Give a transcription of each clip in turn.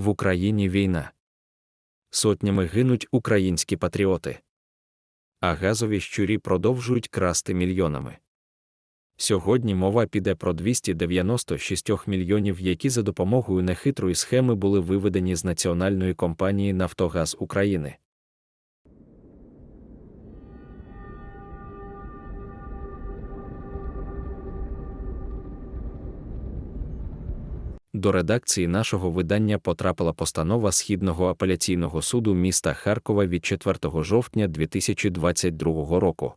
В Україні війна. Сотнями гинуть українські патріоти. А газові щурі продовжують красти мільйонами. Сьогодні мова піде про 296 мільйонів, які за допомогою нехитрої схеми були виведені з національної компанії Нафтогаз України. До редакції нашого видання потрапила постанова Східного апеляційного суду міста Харкова від 4 жовтня 2022 року,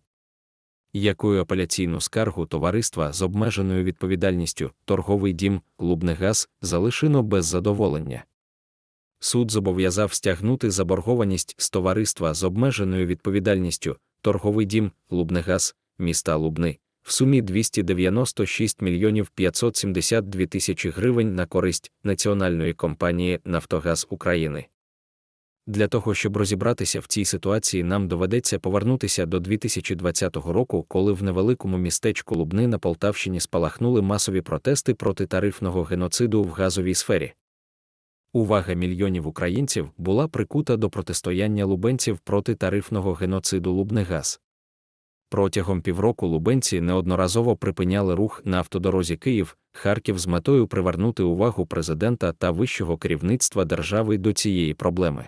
якою апеляційну скаргу товариства з обмеженою відповідальністю торговий дім Лубнегаз залишено без задоволення. Суд зобов'язав стягнути заборгованість з товариства з обмеженою відповідальністю торговий дім Лубнегаз міста Лубни в сумі 296 мільйонів 572 тисячі гривень на користь національної компанії Нафтогаз України. Для того, щоб розібратися в цій ситуації, нам доведеться повернутися до 2020 року, коли в невеликому містечку Лубни на Полтавщині спалахнули масові протести проти тарифного геноциду в газовій сфері. Увага мільйонів українців була прикута до протистояння лубенців проти тарифного геноциду Лубнегаз. Протягом півроку лубенці неодноразово припиняли рух на автодорозі Київ, Харків з метою привернути увагу президента та вищого керівництва держави до цієї проблеми.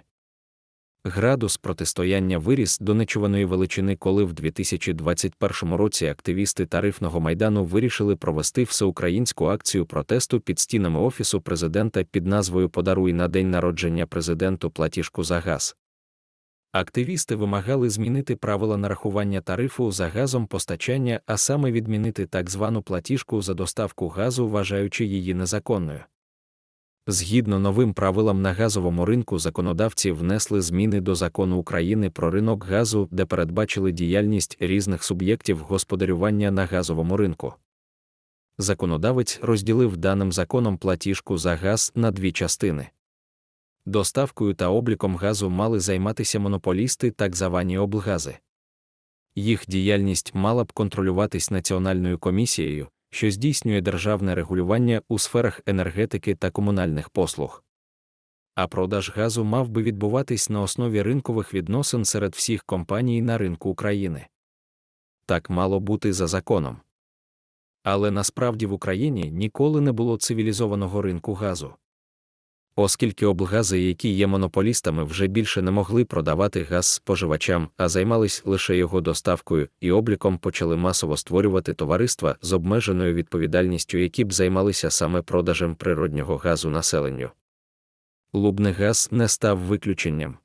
Градус протистояння виріс до нечуваної величини, коли в 2021 році активісти тарифного майдану вирішили провести всеукраїнську акцію протесту під стінами офісу президента під назвою Подаруй на день народження президенту платіжку за газ. Активісти вимагали змінити правила нарахування тарифу за газом постачання, а саме відмінити так звану платіжку за доставку газу, вважаючи її незаконною. Згідно новим правилам на газовому ринку законодавці внесли зміни до закону України про ринок газу, де передбачили діяльність різних суб'єктів господарювання на газовому ринку. Законодавець розділив даним законом платіжку за газ на дві частини. Доставкою та обліком газу мали займатися монополісти так звані облгази. Їх діяльність мала б контролюватись Національною комісією, що здійснює державне регулювання у сферах енергетики та комунальних послуг. А продаж газу мав би відбуватись на основі ринкових відносин серед всіх компаній на ринку України. Так мало бути за законом. Але насправді в Україні ніколи не було цивілізованого ринку газу. Оскільки облгази, які є монополістами, вже більше не могли продавати газ споживачам, а займались лише його доставкою і обліком почали масово створювати товариства з обмеженою відповідальністю, які б займалися саме продажем природнього газу населенню. Лубнегаз не став виключенням.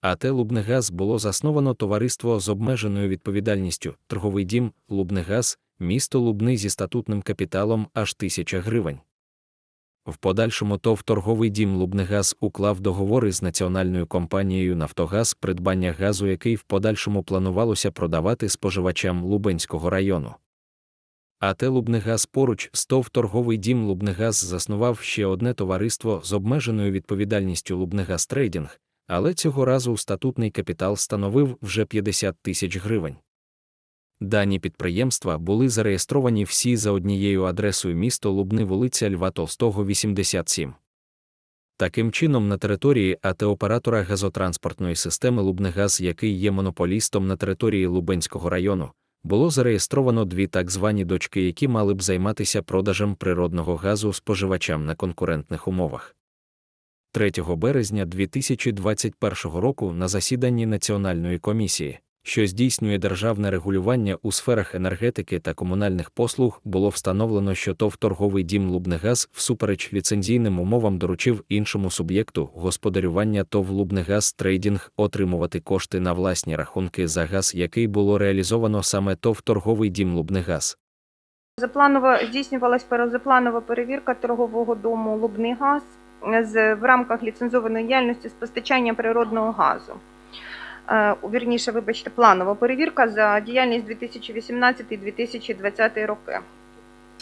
А те Лубнегаз було засновано товариство з обмеженою відповідальністю, торговий дім, Лубнегаз, місто Лубни зі статутним капіталом аж тисяча гривень. В подальшому ТОВ торговий дім Лубнегаз уклав договори з національною компанією Нафтогаз придбання газу, який в подальшому планувалося продавати споживачам Лубенського району. А те Лубнегаз поруч з ТОВ торговий дім Лубнегаз заснував ще одне товариство з обмеженою відповідальністю Лубнегаз Трейдінг, але цього разу статутний капітал становив вже 50 тисяч гривень. Дані підприємства були зареєстровані всі за однією адресою місто Лубни вулиця Льва Толстого, 87. Таким чином, на території АТ оператора газотранспортної системи Лубнегаз, який є монополістом на території Лубенського району, було зареєстровано дві так звані дочки, які мали б займатися продажем природного газу споживачам на конкурентних умовах. 3 березня 2021 року на засіданні Національної комісії що здійснює державне регулювання у сферах енергетики та комунальних послуг, було встановлено, що ТОВ торговий дім Лубнегаз всупереч ліцензійним умовам доручив іншому суб'єкту господарювання ТОВ Лубнегаз Трейдінг отримувати кошти на власні рахунки за газ, який було реалізовано саме ТОВ торговий дім Лубнегаз. Запланова здійснювалась перезапланова перевірка торгового дому Лубний газ в рамках ліцензованої діяльності з постачання природного газу. Е, Вірніше, вибачте, планова перевірка за діяльність 2018-2020 роки.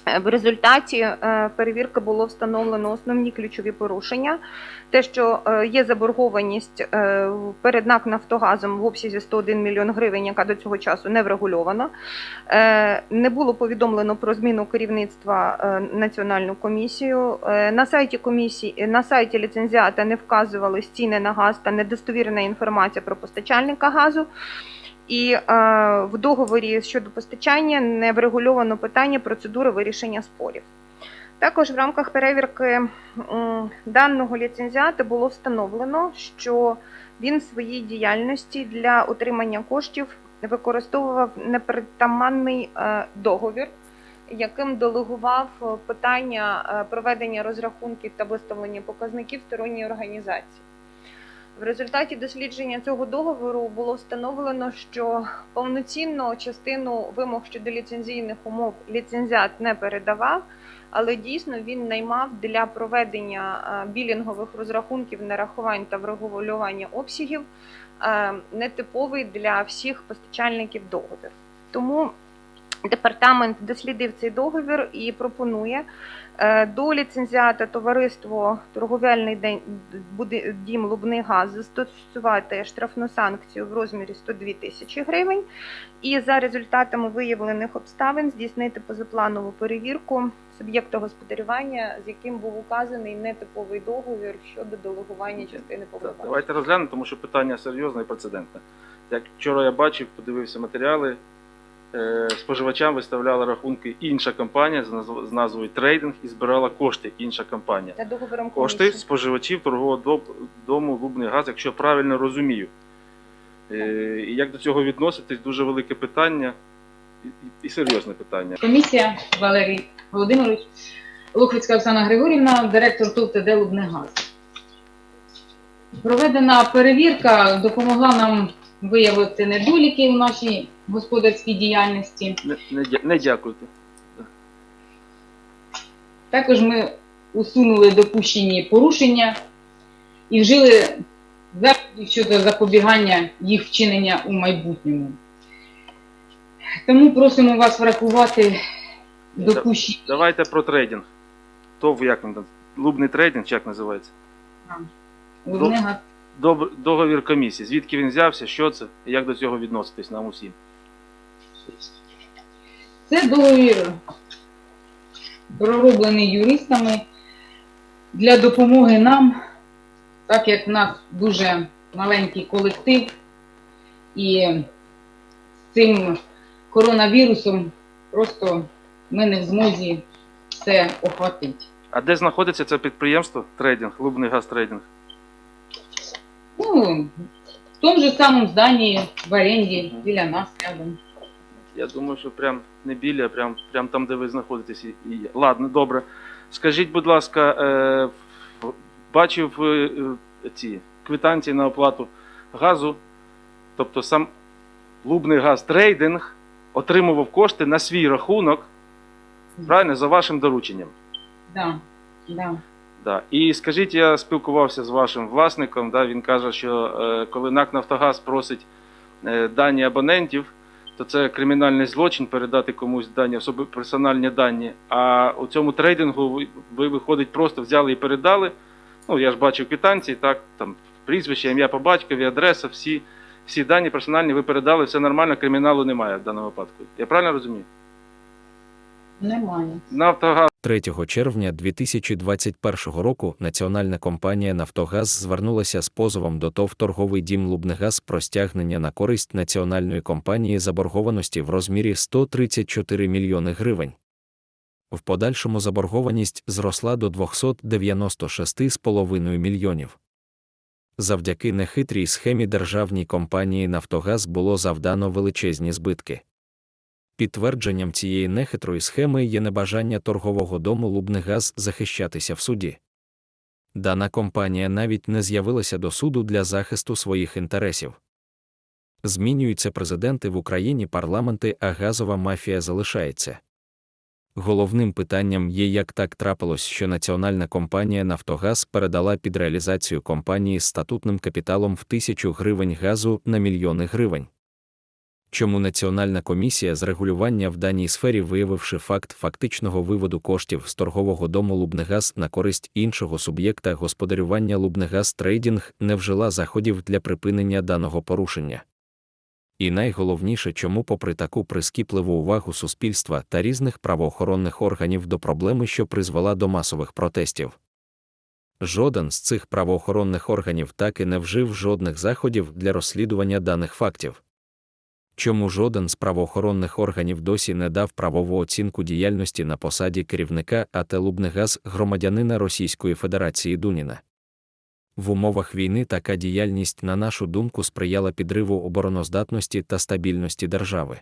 Е, В результаті е, перевірки було встановлено основні ключові порушення. Те, що е, є заборгованість перед НАК Нафтогазом в обсязі 101 мільйон гривень, яка до цього часу не врегульована. Не було повідомлено про зміну керівництва національну комісію. На сайті комісії на сайті ліцензіата не вказувались ціни на газ та недостовірна інформація про постачальника газу. І е, в договорі щодо постачання не врегульовано питання процедури вирішення спорів. Також в рамках перевірки даного ліцензіата було встановлено, що він в своїй діяльності для отримання коштів використовував непритаманний е, договір, яким делегував питання е, проведення розрахунків та виставлення показників сторонньої організації. В результаті дослідження цього договору було встановлено, що повноцінно частину вимог щодо ліцензійних умов ліцензіат не передавав, але дійсно він наймав для проведення е, білінгових розрахунків, нарахувань та врегулювання обсягів е, нетиповий для всіх постачальників договір. Тому департамент дослідив цей договір і пропонує е, до ліцензіата товариство торговельний день дім Лубний газ застосувати штрафну санкцію в розмірі 102 тисячі гривень, і за результатами виявлених обставин здійснити позапланову перевірку суб'єкта господарювання, з яким був указаний нетиповий договір щодо делегування частини повноважень. Давайте розглянемо, тому що питання серйозне і прецедентне. Як вчора я бачив, подивився матеріали, споживачам виставляла рахунки інша компанія з назвою трейдинг і збирала кошти інша компанія. Та договором Кошти споживачів торгового дому Лубний газ, якщо я правильно розумію. Е, І як до цього відноситись, дуже велике питання і, серйозне питання. Комісія Валерій Володимирович, Лухвицька Оксана Григорівна, директор ТОВ ТД «Лубнигаз». Проведена перевірка допомогла нам виявити недоліки в нашій господарській діяльності. Не, не, дя- не дякуйте. Також ми усунули допущені порушення і вжили заходів щодо запобігання їх вчинення у майбутньому. Тому просимо вас врахувати допущені. Давайте про трейдинг. ТОВ як він там? Лубний трейдинг, чи як називається? Лубнигаз. Доб- договір комісії. Звідки він взявся, що це, і як до цього відноситись нам усім? Це договір пророблений юристами для допомоги нам, так як в нас дуже маленький колектив, і з цим коронавірусом просто ми не в змозі все охватити. А де знаходиться це підприємство трейдинг, Лубний газ трейдинг? Ну, в тому же самому зданні в оренді біля нас рядом. Я думаю, що прям не біля, а прям, прям там, де ви знаходитесь. І, і є. Ладно, добре. Скажіть, будь ласка, е, бачив е, е, ці квитанції на оплату газу, тобто сам Лубний газ трейдинг отримував кошти на свій рахунок, правильно, за вашим дорученням. Да, да. Да. І скажіть, я спілкувався з вашим власником. Да, він каже, що е, коли НАК Нафтогаз просить е, дані абонентів, то це кримінальний злочин передати комусь дані, особи персональні дані. А у цьому трейдингу ви, ви виходить, просто взяли і передали. Ну, я ж бачив квитанції, так, там прізвище, ім'я по батькові, адреса, всі, всі дані персональні ви передали, все нормально, криміналу немає в даному випадку. Я правильно розумію? Немає. Нафтогаз 3 червня 2021 року національна компанія Нафтогаз звернулася з позовом до ТОВ торговий дім Лубнигаз про стягнення на користь національної компанії заборгованості в розмірі 134 мільйони гривень. В подальшому заборгованість зросла до 296,5 мільйонів. Завдяки нехитрій схемі державній компанії Нафтогаз було завдано величезні збитки. Підтвердженням цієї нехитрої схеми є небажання торгового дому Лубнигаз захищатися в суді. Дана компанія навіть не з'явилася до суду для захисту своїх інтересів. Змінюються президенти в Україні, парламенти, а газова мафія залишається. Головним питанням є, як так трапилось, що національна компанія Нафтогаз передала під реалізацію компанії з статутним капіталом в тисячу гривень газу на мільйони гривень. Чому Національна комісія з регулювання в даній сфері, виявивши факт фактичного виводу коштів з торгового дому Лубнегаз на користь іншого суб'єкта господарювання Лубнегаз Трейдінг, не вжила заходів для припинення даного порушення? І найголовніше, чому, попри таку прискіпливу увагу суспільства та різних правоохоронних органів до проблеми, що призвела до масових протестів. Жоден з цих правоохоронних органів так і не вжив жодних заходів для розслідування даних фактів. Чому жоден з правоохоронних органів досі не дав правову оцінку діяльності на посаді керівника АТ «Лубнегаз» громадянина Російської Федерації Дуніна? В умовах війни така діяльність, на нашу думку, сприяла підриву обороноздатності та стабільності держави.